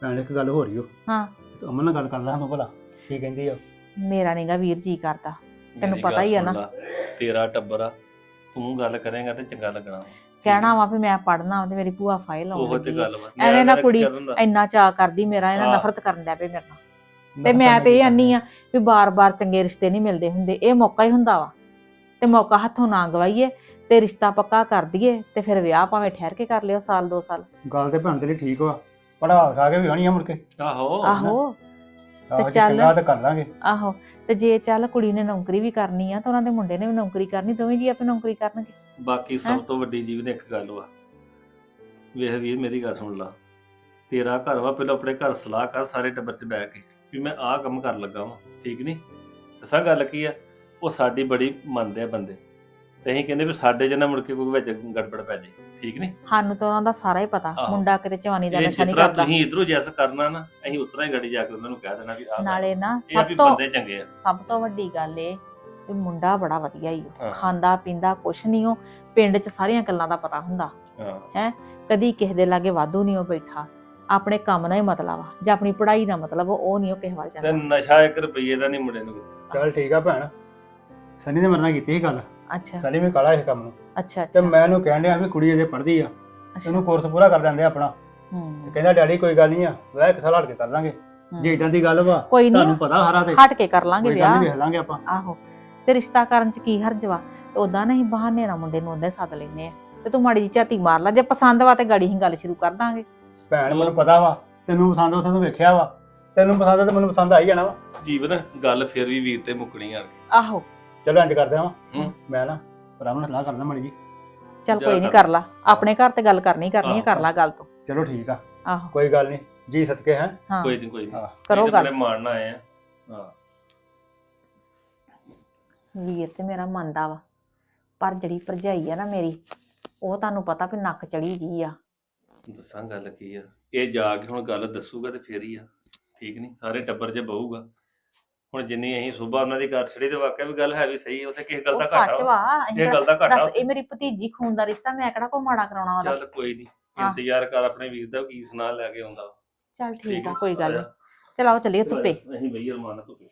ਭੈਣ ਇੱਕ ਗੱਲ ਹੋ ਰਹੀ ਓ। ਹਾਂ। ਤੇ ਅਮਨ ਨਾਲ ਗੱਲ ਕਰ ਲਾਂ ਮੈਂ ਭਲਾ ਕੀ ਕਹਿੰਦੀ ਆ ਮੇਰਾ ਨਹੀਂਗਾ ਵੀਰ ਜੀ ਕਰਦਾ। ਤੈਨੂੰ ਮੇਰੀ ਪਤਾ ਗੱਲ ਹੀ ਆ ਸੁਣ ਨਾ। ਲਾ, ਤੇਰਾ ਟੱਬਰ ਆ ਤੂੰ ਗੱਲ ਕਰੇਗਾ ਤੇ ਚੰਗਾ ਲੱਗਣਾ ਕਹਿਣਾ ਵਾ ਵੀ ਮੈਂ ਪੜਨਾ ਤੇ ਮੇਰੀ ਭੂਆ ਫਾਈਲ ਉਹ ਆਉਣ ਤੇ ਲੱਗੀ ਆ। ਗੱਲ ਵਾ। ਐਵੇਂ ਨਾ ਕੁੜੀ ਕਰਨ ਦਾ। ਇੰਨਾ ਚਾਅ ਕਰਦੀ ਮੇਰਾ ਇਹਨਾਂ ਹਾਂ। ਨਫ਼ਰਤ ਕਰਨ ਲੱਗ ਪਏ ਮੇਰੇ ਨਾਲ। ਤੇ ਮੈਂ ਤੇ ਇਹ ਆਨੀ ਆ ਵੀ ਬਾਰ-ਬਾਰ ਚੰਗੇ ਰਿਸ਼ਤੇ ਨਹੀਂ ਮਿਲਦੇ ਹੁੰਦੇ। ਇਹ ਮੌਕਾ ਹੀ ਹੁੰਦਾ ਵਾ। ਤੇ ਮੌਕਾ ਹੱਥੋਂ ਨਾ ਗਵਾਈਏ ਤੇ ਰਿਸ਼ਤਾ ਪੱਕਾ ਕਰ ਦਈਏ ਤੇ ਫਿਰ ਵਿਆਹ ਭਾਵੇਂ ਠਹਿਰ ਕੇ ਕਰ ਲਿਓ ਸਾਲ ਦੋ ਸਾਲ। ਗੱਲ ਤੇ ਭੈਣ ਤੇਰੀ ਠੀਕ ਵਾ। ਪੜਾ ਖਾ ਕੇ ਵੀ ਹੋਣੀ ਆ ਮੁੜ ਕੇ। ਆਹੋ। ਆਹੋ। ਜੇ ਚੱਲ। ਚੰਗਾ ਤਾਂ ਕਰ ਲਾਂਗੇ। ਆਹੋ। ਤੇ ਜੇ ਚੱਲ ਕੁੜੀ ਨੇ ਨੌਕਰੀ ਵੀ ਕਰਨੀ ਆ ਤਾਂ ਉਹਨਾਂ ਦੇ ਮੁੰਡੇ ਨੇ ਵੀ ਨੌਕਰੀ ਕਰਨੀ ਦੋਵੇਂ ਜੀ ਆਪੇ ਨੌਕਰੀ ਕਰਨਗੇ। ਬਾਕੀ? ਸਭ ਤੋਂ ਵੱਡੀ ਜੀਵਨ ਇੱਕ ਗੱਲ ਵਾ। ਵੇਖ ਵੀਰ ਮੇਰੀ ਗੱਲ ਸੁਣ ਲਾ। ਤੇਰਾ ਘਰ ਵਾ ਪਹਿਲਾਂ ਆਪਣੇ ਘਰ ਸਲਾਹ ਕਰ ਸਾਰੇ ਟੱਬਰ 'ਚ ਬਹਿ ਕੇ। ਵੀ ਮੈਂ ਆਹ ਕੰਮ ਕਰਨ ਲੱਗਾ ਵਾਂ ਠੀਕ ਨਹੀਂ ਦੱਸਾਂ ਗੱਲ ਕੀ ਆ? ਉਹ ਸਾਡੀ ਬੜੀ ਮੰਨਦੇ ਆ ਬੰਦੇ। ਤੇ ਅਸੀਂ ਕਹਿੰਦੇ ਵੀ ਸਾਡੇ ਜਨਾ ਮੁੜ ਕੇ ਕੋਈ ਵਿੱਚ ਗੜਬੜ ਪੈ ਜੇ ਠੀਕ ਨਹੀਂ ਸਾਨੂੰ ਤਾਂ ਉਹਨਾਂ ਦਾ ਸਾਰਾ ਹੀ ਪਤਾ। ਆਹੋ। ਮੁੰਡਾ ਕਿਤੇ ਜਵਾਨੀ ਦਾ ਇਹ ਨਸ਼ਾ ਨਹੀਂ ਜਿਤਨਾ ਕਰਦਾ। ਤੁਸੀਂ ਇਧਰੋਂ ਜੈਸ ਕਰਨਾ ਨਾ ਅਸੀਂ ਉਤਰਾ ਹੀ ਗੱਡੀ ਜਾ ਕੇ ਉਹਨਾਂ ਨੂੰ ਕਹਿ ਦੇਣਾ ਵੀ ਆਹ ਨਾਲੇ ਨਾ ਇਹ ਆ ਸਭ ਵੀ ਤੋਂ ਬੰਦੇ ਚੰਗੇ ਆ। ਸਭ ਤੋਂ ਵੱਡੀ ਗੱਲ ਇਹ ਵੀ ਮੁੰਡਾ ਬੜਾ ਵਧੀਆ ਹੀ ਹਾਂ। ਖਾਂਦਾ ਪੀਂਦਾ ਕੁਛ ਨਹੀਂ ਉਹ ਪਿੰਡ 'ਚ ਸਾਰੀਆਂ ਗੱਲਾਂ ਦਾ ਪਤਾ ਹੁੰਦਾ। ਹਾਂ। ਕਦੀ ਕਿਸੇ ਦੇ ਲਾਗੇ ਵਾਧੂ ਨਹੀਂ ਉਹ ਬੈਠਾ। ਆਪਣੇ ਕੰਮ ਨਾਲ ਹੀ ਮਤਲਬ ਆ ਜਾਂ ਆਪਣੀ ਪੜ੍ਹਾਈ ਦਾ ਮਤਲਬ ਆ, ਉਹ ਨਹੀਂ ਉਹ ਕਿਸੇ ਵੱਲ ਤੇ ਜਾਂਦਾ ਨਸ਼ਾ 1 ਰੁਪਏ ਦਾ ਨਹੀਂ ਮੁੰਡੇ ਨੂੰ। ਚੱਲ ਠੀਕ ਆ ਭੈਣ। ਸਨੀ ਨੇ ਮੇਰੇ ਨਾਲ ਕੀਤੀ ਸੀ ਗੱਲ। ਅੱਛਾ। ਸਨੀ ਵੀ ਕਾਲਾ ਇਸ ਕੰਮ ਨੂੰ। ਅੱਛਾ ਤੇ ਅੱਛਾ। ਮੈਂ ਉਹਨੂੰ ਕਹਿਣ ਡਿਆ ਵੀ ਕੁੜੀ ਅਜੇ ਪੜ੍ਹਦੀ ਆ। ਅੱਛਾ। ਇਹਨੂੰ ਕੋਰਸ ਪੂਰਾ ਕਰ ਦਿੰਦੇ ਆ ਆਪਣਾ। ਤੇ ਹੂੰ, ਕਹਿੰਦਾ ਡੈਡੀ ਕੋਈ ਗੱਲ ਨਹੀਂ ਆ ਵਿਆਹ ਇੱਕ ਸਾਲ ਹਟ ਕੇ ਕਰ ਲਾਂਗੇ। ਹੂੰ। ਜੇ ਇਦਾਂ ਦੀ ਗੱਲ ਵਾ ਕੋਈ ਨਹੀਂ ਤੁਹਾਨੂੰ ਪਤਾ ਹਰਾ ਤੇ। ਹਟ ਕੇ ਕਰ ਲਾਂਗੇ ਕੋਈ ਗੱਲ ਨੀ ਵਿਆਹ ਵੇਖ ਲਾਂਗੇ ਆਪਾਂ। ਆਹੋ। ਤੇ ਰਿਸ਼ਤਾ ਕਰਨ 'ਚ ਕੀ ਹਰਜ ਵਾ? ਤੇ ਉਦਾਂ ਨਹੀਂ ਬਹਾਨੇ ਨਾਲ ਮੁੰਡੇ ਨੂੰ ਉਹਦੇ ਸੱਦ ਲੈਨੇ ਆ। ਤੇ ਤੂੰ ਮਾੜੀ ਜਿਹੀ ਝਾਤੀ ਮਾਰ ਲੈ ਜੇ ਪਸੰਦ ਵਾ ਤੇ ਗਾੜੀ ਹੀ ਗੱਲ ਸ਼ੁਰੂ ਕਰ ਦਾਂਗੇ। ਭੈਣ ਮੈਨੂੰ ਪਤਾ ਵਾ ਤੈਨੂੰ ਪਸੰਦ ਉੱਥੇ ਤੂੰ ਵੇਖਿਆ ਵਾ। ਤੈਨੂੰ ਪਸੰਦ ਆ ਤੇ ਮੈਨੂੰ ਪਸੰਦ ਆ ਹੀ ਜਾਣਾ ਵਾ। ਜੀਵਨ ਗੱਲ ਫਿਰ ਵੀ ਵੀਰ ਤੇ ਮੁੱਕਣੀ ਆ। ਆਹੋ। ਚਲੋ ਇੰਜ ਕਰਦੇ ਆ ਹੂੰ। ਮੈਂ ਨਾ ਰਾਮ ਨਾਲ ਸਲਾਹ ਕਰਦਾ ਮਾੜੀ ਜੀ। ਚੱਲ ਜਾ ਕੋਈ ਨਹੀਂ ਕਰ। ਕਰ ਲਾ। ਆਪਣੇ ਘਰ ਤੇ ਗੱਲ ਕਰਨੀ ਕਰਨੀ ਹੈ ਕਰ ਲਾ ਗੱਲ ਤੂੰ। ਚਲੋ ਠੀਕ ਆ। ਆਹੋ। ਕੋਈ ਗੱਲ ਨਹੀਂ ਜੀ ਸਦਕੇ ਹੈ। ਹਾਂ। ਕੋਈ ਨਹੀਂ ਕੋਈ ਨਹੀਂ ਹਾਂ। ਕਰੋ ਗੱਲ। ਮਾਰਨਾ ਆਏ ਆ। ਹਾਂ। ਵੀਰ ਤੇ ਮੇਰਾ ਮੰਨਦਾ ਵਾ। ਪਰ ਜਿਹੜੀ ਭਰਜਾਈ ਆ ਨਾ ਮੇਰੀ ਉਹ ਤੁਹਾਨੂੰ ਪਤਾ ਵੀ ਨੱਕ ਚੜੀ ਜੀ ਆ। ਦੱਸਾਂ ਗੱਲ ਕੀ ਆ? ਇਹ ਜਾ ਕੇ ਹੁਣ ਗੱਲ ਦੱਸੂਗਾ ਤੇ ਫੇਰ ਹੀ ਆ। ਠੀਕ ਨਹੀਂ ਸਾਰੇ ਟੱਬਰ 'ਚ ਬਹੂਗਾ। ਹੁਣ ਜਿੰਨੀ ਅਸੀਂ ਸੁਭਾ ਉਹਨਾਂ ਦੀ ਕਰ ਛੜੀ ਤੇ ਵਾਕਿਆ ਵੀ ਗੱਲ ਹੈ ਵੀ ਸਹੀ ਉੱਥੇ ਕਿਸੇ ਗੱਲ ਉਹ ਦਾ ਸੱਚ ਘਾਟਾ ਵਾ ਵਾ। ਅਸੀਂ ਇਹ ਗੱਲ ਦਾ ਘਾਟਾ ਦੱਸ ਇਹ ਮੇਰੀ ਭਤੀਜੀ ਖੂਨ ਦਾ ਰਿਸ਼ਤਾ ਮੈਂ ਕਿਹੜਾ ਕੋ ਮਾੜਾ ਕਰਾਉਣਾ ਉਹਦਾ? ਚੱਲ ਕੋਈ ਨਹੀਂ ਹਾਂ। ਇੰਤਜ਼ਾਰ ਕਰ ਆਪਣੇ ਵੀਰ ਦਾ ਕੀ ਸੁਣਾ ਲੈ ਕੇ ਆਉਂਦਾ। ਚੱਲ ਠੀਕ ਆ ਕੋਈ ਗੱਲ ਨਹੀਂ ਚਲ ਆਓ ਚੱਲੀਏ ਧੁੱਪੇ। ਅਸੀਂ ਬਈ ਅਰਮਾਨ ਧੁੱਪੇ।